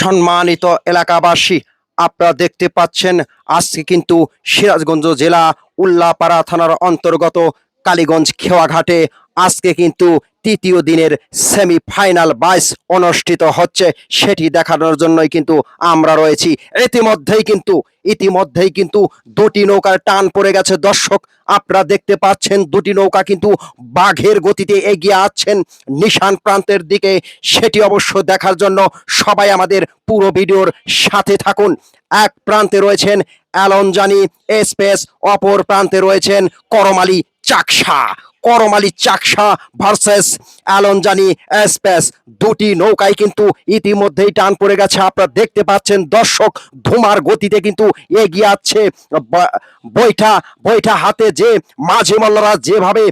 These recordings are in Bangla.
সম্মানিত এলাকাবাসী আপনারা দেখতে পাচ্ছেন আজকে কিন্তু সিরাজগঞ্জ জেলা উল্লাপাড়া থানার অন্তর্গত কালীগঞ্জ খেওয়াঘাটে আজকে কিন্তু তৃতীয় দিনের সেমিফাইনাল বাইস অনুষ্ঠিত হচ্ছে। সেটি দেখানোর জন্যই কিন্তু আমরা রয়েছি। ইতিমধ্যেই কিন্তু ইতিমধ্যেই কিন্তু দুটি নৌকার টান পড়ে গেছে। দর্শক, আপনারা দেখতে পাচ্ছেন দুটি নৌকা কিন্তু বাঘের গতিতে এগিয়ে আসছেন নিশান প্রান্তের দিকে। সেটি অবশ্য দেখার জন্য সবাই আমাদের পুরো ভিডিওর সাথে থাকুন। এক প্রান্তে রয়েছেন অ্যালনজানি এসপেস অপর প্রান্তে রয়েছেন করমালি চাকসা। করমালি চাকসা ভার্সেস অ্যালনজানি এসপেস। দুটি নৌকায় কিন্তু ইতিমধ্যেই টান পড়ে গেছে। আপনারা দেখতে পাচ্ছেন দর্শক ধুমার গতিতে কিন্তু এগিয়ে আছে বৈঠা বৈঠা হাতে যে মাঝি মল্লরা যেভাবে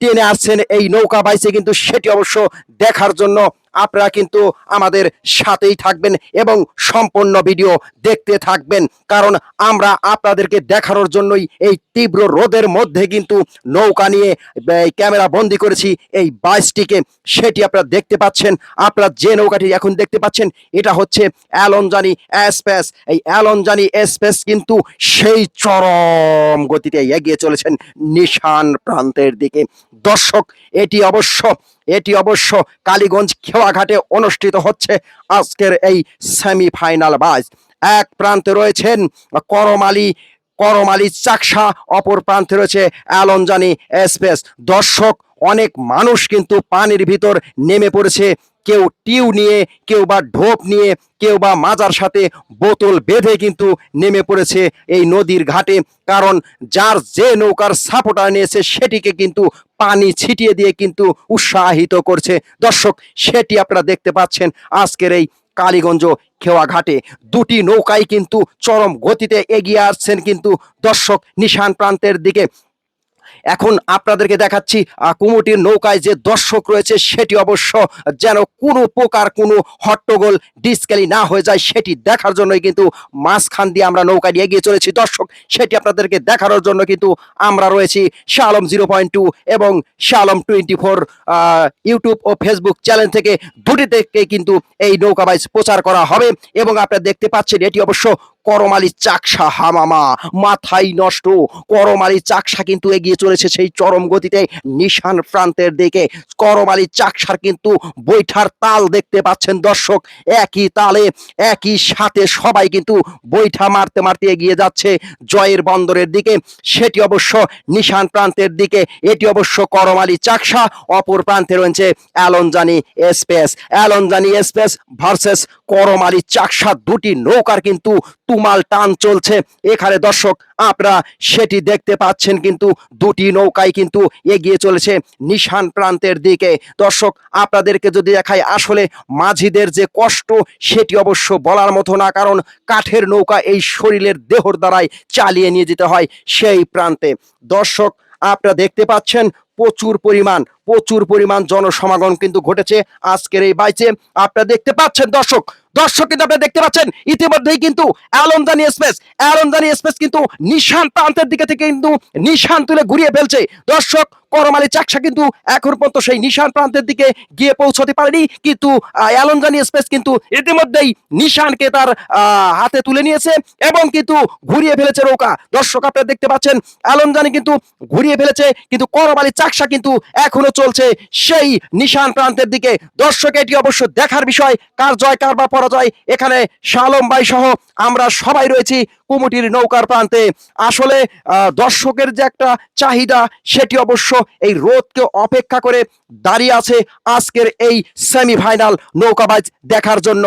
টেনে আসছেন এই নৌকা বাইসে, কিন্তু সেটি অবশ্য দেখার জন্য আপনারা কিন্তু আমাদের সাথেই থাকবেন এবং সম্পূর্ণ ভিডিও দেখতে থাকবেন। কারণ আমরা আপনাদেরকে দেখানোর জন্যই এই তীব্র রোদের মধ্যে কিন্তু নৌকা নিয়ে ক্যামেরা বন্দি করেছি এই বাইসটিকে। সেটি আপনারা দেখতে পাচ্ছেন। আপনারা যে নৌকাটি এখন দেখতে পাচ্ছেন, এটা হচ্ছে অ্যালনজানি এসপেস। এই অ্যালনজানি এসপেস কিন্তু সেই চরম গতিতে এগিয়ে চলেছেন নিশান প্রান্তের দিকে। দর্শক, এটি অবশ্য এটি অবশ্য কালীগঞ্জ খেওয়াঘাটে অনুষ্ঠিত হচ্ছে আজকের এই সেমিফাইনাল বাজ এক প্রান্তে রয়েছেন করমালি করমালি চাকসা, অপর প্রান্তে রয়েছে অ্যালনজানি এসপেস দর্শক অনেক মানুষ কিন্তু পানির ভিতর নেমে পড়েছে। কেউ টিউ নিয়ে, কেউ বা ঢোপ নিয়ে, কেউ বা মাজার সাথে বোতল বেঁধে কিন্তু নেমে পড়েছে এই নদীর ঘাটে। কারণ যার যে নৌকার সাপোর্টা নিয়েছে, সেটিকে কিন্তু পানি ছিটিয়ে দিয়ে কিন্তু উৎসাহিত করছে। দর্শক, সেটি আপনারা দেখতে পাচ্ছেন আজকের এই কালীগঞ্জ খেওয়া ঘাটে। দুটি নৌকাই কিন্তু চরম গতিতে এগিয়ে আসছেন কিন্তু দর্শক, নিশান প্রান্তের দিকে। এখন আপনাদেরকে দেখাচ্ছি কুমুটির নৌকায় যে দর্শক রয়েছে, সেটি অবশ্য যেন কোনো প্রকার কোনো হট্টগোল ডিসকালি না হয়ে যায়, সেটি দেখার জন্যই কিন্তু মাঝখান দিয়ে আমরা নৌকা নিয়ে এগিয়ে চলেছি। দর্শক, সেটি আপনাদেরকে দেখানোর জন্য কিন্তু আমরা রয়েছি শালম জিরো পয়েন্ট টু এবং শালম টোয়েন্টি ফোর ইউটিউব ও ফেসবুক চ্যানেল থেকে দুটি থেকে কিন্তু এই নৌকা বাইচ প্রচার করা হবে এবং আপনারা দেখতে পাচ্ছেন, এটি অবশ্য করমালি চাকসা হামামা, মাথাই নষ্ট। করমালি চাকসা কিন্তু এগিয়ে চলেছে সেই চরম গতিতে, নিশান প্রান্তের দিকে। করমালি চাকসার কিন্তু বৈঠার তাল দেখতে পাচ্ছেন দর্শক। একই তালে, একই সাথে সবাই কিন্তু বৈঠা মারতে মারতে এগিয়ে যাচ্ছে জয়ের বন্দরের দিকে। সেটি অবশ্য নিশান প্রান্তের দিকে, এটি অবশ্য করমালি চাকসা। অপর প্রান্তে রয়েছে অ্যালনজানি এসপেস। অ্যালনজানি এসপেস ভার্সেস করমালি চাকসা, দুটি নৌকার কিন্তু তুমাল টান চলছে। এখানে দর্শক, আপনারা সেটি দেখতে পাচ্ছেন কিন্তু দুটি নৌকায় কিন্তু এগিয়ে চলেছে নিশান প্রান্তের দিকে। দর্শক, আপনাদেরকে যদি দেখাই আসলে মাঝিদের যে কষ্ট, সেটি অবশ্য বলার মতো না, কারণ কাঠের নৌকা এই শরীরের দেহর দ্বারাই চালিয়ে নিয়ে যেতে হয় সেই প্রান্তে। দর্শক, আপনারা দেখতে পাচ্ছেন প্রচুর পরিমাণ প্রচুর পরিমাণ জনসমাগম কিন্তু ঘটেছে আজকের এই বাইচে। আপনারা দেখতে পাচ্ছেন দর্শক দর্শক কিন্তু আপনি দেখতে পাচ্ছেন, ইতিমধ্যেই কিন্তু অ্যালনদানি স্পেস অ্যালনদানি স্পেস কিন্তু নিশান প্রান্তের দিকে থেকে কিন্তু নিশান তুলে ঘুরিয়ে ফেলছে। দর্শক করমালি চাকসা কিন্তু এখন পর্যন্ত সেই নিশান প্রান্তের দিকে গিয়ে পৌঁছতে পারেনি। কিন্তু অ্যালনজানি স্পেস কিন্তু ইতিমধ্যেই নিশানকে তার হাতে তুলে নিয়েছে এবং কিন্তু ঘুরিয়ে ফেলেছে নৌকা। দর্শক আপনারা দেখতে পাচ্ছেন অ্যালনজানি কিন্তু ঘুরিয়ে ফেলেছে, কিন্তু করমালি চাকসা কিন্তু এখনও চলছে সেই নিশান প্রান্তের দিকে। দর্শক, এটি অবশ্য দেখার বিষয়, কার জয়, কার বা পরাজয়, এখানে শালম ভাই সহ আমরা সবাই রয়েছি কুমুটির নৌকার প্রান্তে। আসলে দর্শকের যে একটা চাহিদা, সেটি অবশ্য এই রোদকে অপেক্ষা করে দাঁড়িয়ে আছে আজকের এই সেমিফাইনাল নৌকাবাজ দেখার জন্য।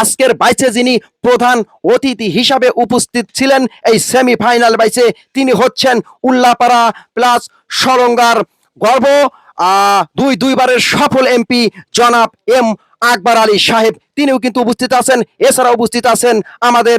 আজকের বাইচে যিনি প্রধান অতিথি হিসাবে উপস্থিত ছিলেন এই সেমিফাইনাল বাইচে, তিনি হচ্ছেন উল্লাপাড়া প্লাস সরঙ্গার গর্ব দুই দুইবারের সফল এমপি জনাব এম আকবর আলী সাহেব। তিনিও কিন্তু উপস্থিত আছেন এছাড়া উপস্থিত আছেন আমাদের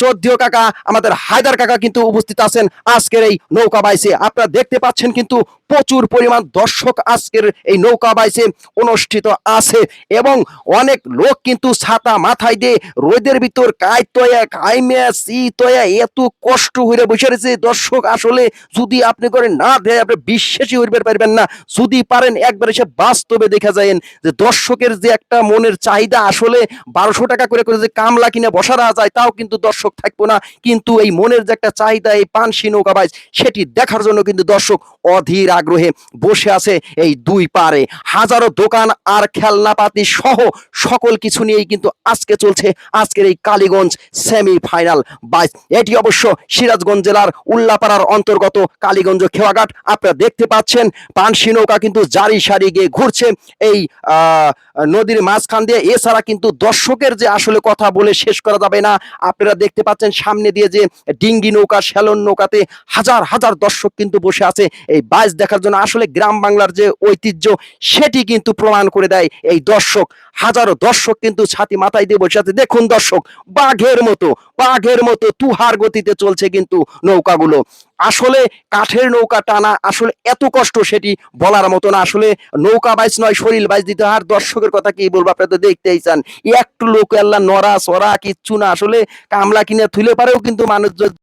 চৌধুরী কাকা, আমাদের হায়দার কাকা কিন্তু উপস্থিত আছেন আজকের এই নৌকা বাইসে। আপনারা দেখতে পাচ্ছেন কিন্তু প্রচুর পরিমাণ দর্শক আজকের এই নৌকা বাইসে অনুষ্ঠিত আছে এবং অনেক লোক কিন্তু ছাতা মাথায় দিয়ে রোদের ভিতর কাইতয়া কাইমে শীতয়া এত কষ্ট হইরে বসে রয়েছে। দর্শক, আসলে যদি আপনি করে না দেয় আপনি বিশ্বাসই হইতে পারবেন না। যদি পারেন, একবার এসে বাস্তবে দেখা যায় যে দর্শকের যে একটা মনের চাহিদা আসলে আসলে বারোশো টাকা করে করে যে কামলা কিনে বসা দেওয়া যায়, তাও কিন্তু দর্শক থাকব না। কিন্তু এই মনের যে একটা চাহিদা, এই পানসি নৌকাবাজ সেটি দেখার জন্য কিন্তু দর্শক অধীর আগ্রহে বসে আছে এই দুই পারে। হাজারো দোকান আর খেলনাপাতি সহ সকল কিছু নিয়েই কিন্তু আজকে চলছে আজকের এই কালীগঞ্জ সেমি ফাইনাল বাইশ এটি অবশ্য সিরাজগঞ্জ জেলার উল্লাপাড়ার অন্তর্গত কালীগঞ্জ খেওয়াঘাট। আপনারা দেখতে পাচ্ছেন পানসি নৌকা কিন্তু জারি সারি গিয়ে ঘুরছে এই নদীর মাঝখান দিয়ে। এছাড়া কিন্তু দর্শকের যে আসলে কথা বলে শেষ করা যাবে না। আপনারা দেখতে পাচ্ছেন সামনে দিয়ে যে ডিঙ্গি নৌকা, শ্যালন নৌকাতে হাজার হাজার দর্শক কিন্তু বসে আছে। এই বাইচ দেখার জন্য আসলে গ্রাম বাংলার যে ঐতিহ্য, সেটি কিন্তু প্রমাণ করে দেয় এই দর্শক। হাজারো দর্শক কিন্তু ছাতি মাথায় দিয়ে বসে আছে। দেখুন দর্শক, বাঘের মতো বাঘের মতো তুহার গতিতে চলছে কিন্তু নৌকাগুলো। আসলে কাঠের নৌকা টানা আসলে এত কষ্ট সেটি বলার মতো না। আসলে নৌকা বাইস নয়, শরীর বাইস দিতে আর দর্শকের কথা কি বলব, আপনারা তো দেখতেই চান। একটু লোক আল্লাহ নড়া সরা কিচ্ছু না। আসলে কামলা কিনে থুলে পারেও কিন্তু মানুষ